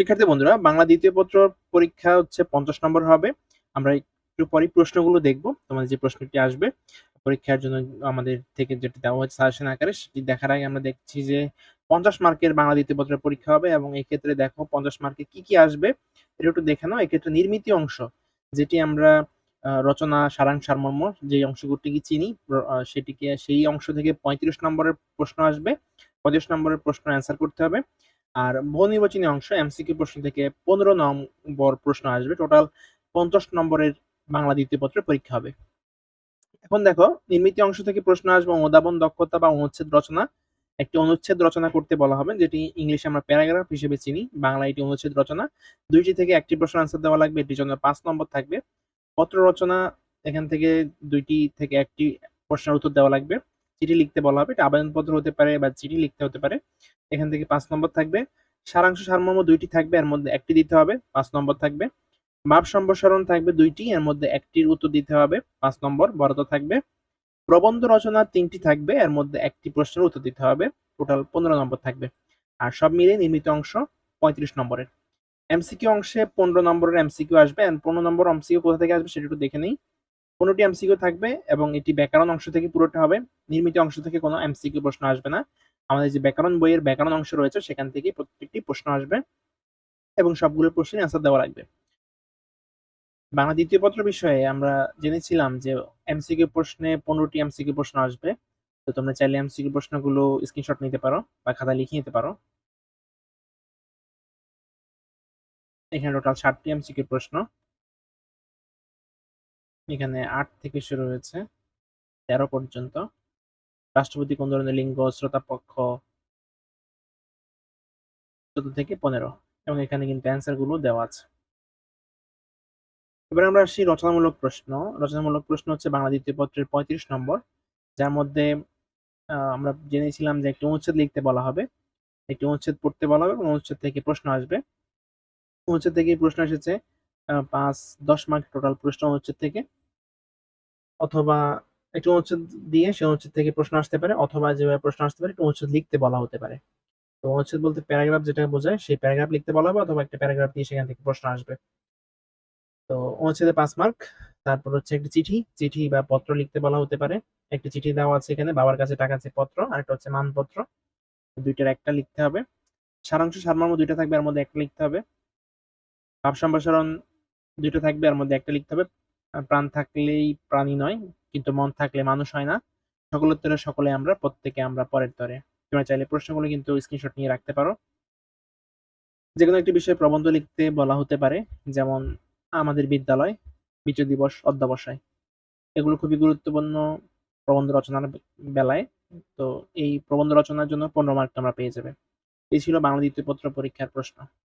শিক্ষার্থী বন্ধুরা, বাংলা দ্বিতীয় পত্র পরীক্ষা হচ্ছে পঞ্চাশ নম্বর হবে। আমরা একটু পরে প্রশ্নগুলো দেখব, তোমাদের যে প্রশ্নটি আসবে। পরীক্ষার জন্য আমাদের থেকে যেটি দেওয়া হয়েছে সাজেশন আকারে, সেটি দেখার আগে আমরা দেখছি যে পঞ্চাশ মার্কের বাংলা দ্বিতীয় পত্রের পরীক্ষা হবে এবং এই ক্ষেত্রে দেখো পঞ্চাশ মার্কে কি কি আসবে, এটা একটু দেখে নাও। এক্ষেত্রে নির্মিত অংশ, যেটি আমরা রচনা সারাংশ সারমর্ম, যে অংশগুলোটিকে চিনি সেটিকে, সেই অংশ থেকে পঁয়ত্রিশ নম্বরের প্রশ্ন আসবে। পঁয়ত্রিশ নম্বরের প্রশ্ন অ্যান্সার করতে হবে। আর বহু নির্বাচনী অংশ এমসিকিউ প্রশ্ন থেকে পনেরো নম্বর প্রশ্ন আসবে। টোটাল পঞ্চাশ নম্বরের বাংলা দ্বিতীয় পত্রের পরীক্ষা হবে। এখন দেখো, নির্মিত অংশ থেকে প্রশ্ন আসবে অনুধাবন, দক্ষতা বা অনুচ্ছেদ রচনা। একটি অনুচ্ছেদ রচনা করতে বলা হবে, যেটি ইংলিশে আমরা প্যারাগ্রাফ হিসেবে চিনি। বাংলা এটি অনুচ্ছেদ রচনা। দুইটি থেকে একটি প্রশ্ন আনসার দেওয়া লাগবে, এটির জন্য পাঁচ নম্বর থাকবে। পত্র রচনা, এখান থেকে দুইটি থেকে একটি প্রশ্নের উত্তর দেওয়া লাগবে। চিঠি লিখতে বলা হবে। এটা আবেদনপত্র হতে পারে বা চিঠি লিখতে হতে পারে। এখান থেকে পাঁচ নম্বর থাকবে। সারাংশ সারমর্ম দুইটি থাকবে, এর মধ্যে একটি দিতে হবে, পাঁচ নম্বর থাকবে। মাপ সম্প্রসারণ থাকবে দুইটি, এর মধ্যে একটির উত্তর দিতে হবে, পাঁচ নম্বর বরাদ্দ থাকবে। প্রবন্ধ রচনা তিনটি থাকবে, এর মধ্যে একটি প্রশ্নের উত্তর দিতে হবে, টোটাল পনেরো নম্বর থাকবে। আর সব মিলিয়ে নির্মিত অংশ পঁয়ত্রিশ নম্বরের। এমসিকিউ অংশে পনেরো নম্বরের এমসিকিউ আসবে পনেরো নম্বর এমসিকিউ কোথা থেকে আসবে সেটা একটু দেখে নেই। পনেরোটি এমসিকিউ থাকবে এবং এটি ব্যাকরণ অংশ থেকে পুরোটা হবে। নির্মিত অংশ থেকে কোনো এমসিকিউ প্রশ্ন আসবে না। আমাদের যে ব্যাকরণ বইয়ের ব্যাকরণ অংশ রয়েছে, সেখান থেকে প্রত্যেকটি প্রশ্ন আসবে এবং সবগুলো প্রশ্নের অ্যান্সার দেওয়া লাগবে। বাংলা দ্বিতীয় পত্র বিষয়ে আমরা জেনেছিলাম যে এমসিকিউ প্রশ্নে পনেরোটি এমসিকিউ প্রশ্ন আসবে। তো তোমরা চাইলে এমসিকিউ প্রশ্নগুলো স্ক্রিনশট নিতে পারো বা খাতা লিখে নিতে পারো। এখানে টোটাল ষাটটি এমসিকিউ প্রশ্ন। এখানে আট থেকে শুরু হয়েছে, তেরো পর্যন্ত। রাষ্ট্রপতি কোন ধরনের লিঙ্গ, শ্রোতা পক্ষ? চোদ্দ থেকে পনেরো। এবং এখানে কিন্তু অ্যান্সারগুলো দেওয়া আছে। এবার আমরা আসি রচনামূলক প্রশ্ন। রচনামূলক প্রশ্ন হচ্ছে বাংলা দ্বিতীয় পত্রের পঁয়ত্রিশ নম্বর, যার মধ্যে আমরা জেনেছিলাম যে একটি অনুচ্ছেদ লিখতে বলা হবে। একটি অনুচ্ছেদ পড়তে বলা হবে এবং অনুচ্ছেদ থেকে প্রশ্ন আসবে। অনুচ্ছেদ থেকে প্রশ্ন এসেছে পাঁচ দশ মার্ক টোটাল প্রশ্ন অনুচ্ছেদ থেকে। অথবা একটি অনুচ্ছেদ দিয়ে সে অনুচ্ছেদ থেকে প্রশ্ন আসতে পারে, অথবা যেভাবে প্রশ্ন আসতে পারে একটি অনুচ্ছেদ লিখতে বলা হতে পারে। তো অনুচ্ছেদ বলতে প্যারাগ্রাফ যেটা বোঝায়, সেই প্যারাগ্রাফ লিখতে বলা হবে অথবা একটা প্যারাগ্রাফ দিয়ে সেখান থেকে প্রশ্ন আসবে। তো অনুচ্ছেদে পাঁচ মার্ক, তারপর হচ্ছে একটি চিঠি চিঠি বা পত্র লিখতে বলা হতে পারে। একটি চিঠি দেওয়া আছে এখানে, বাবার কাছে টাকা আছে পত্র আর একটা হচ্ছে মানপত্র। দুইটার একটা লিখতে হবে। সারাংশ সারমর্ম দুইটা থাকবে, এর মধ্যে একটা লিখতে হবে। ভাব সম্প্রসারণ দুইটা থাকবে, এর মধ্যে একটা লিখতে হবে। আর প্রাণ থাকলেই প্রাণী নয়, কিন্তু মন থাকলে মানুষ হয় না। সকলের তরে সকলে আমরা, প্রত্যেকে আমরা পরের তরে। তোমরা চাইলে প্রশ্নগুলো কিন্তু স্ক্রিনশট নিয়ে রাখতে পারো। যে কোনো একটি বিষয়ে প্রবন্ধ লিখতে বলা হতে পারে, যেমন আমাদের বিদ্যালয়, বিজয় দিবস, অধ্যাবসায়। এগুলো খুবই গুরুত্বপূর্ণ প্রবন্ধ রচনার বেলায়। তো এই প্রবন্ধ রচনার জন্য পনেরো মার্ক তোমরা পেয়ে যাবে। এই ছিল বাংলা দ্বিতীয় পত্র পরীক্ষার প্রশ্ন।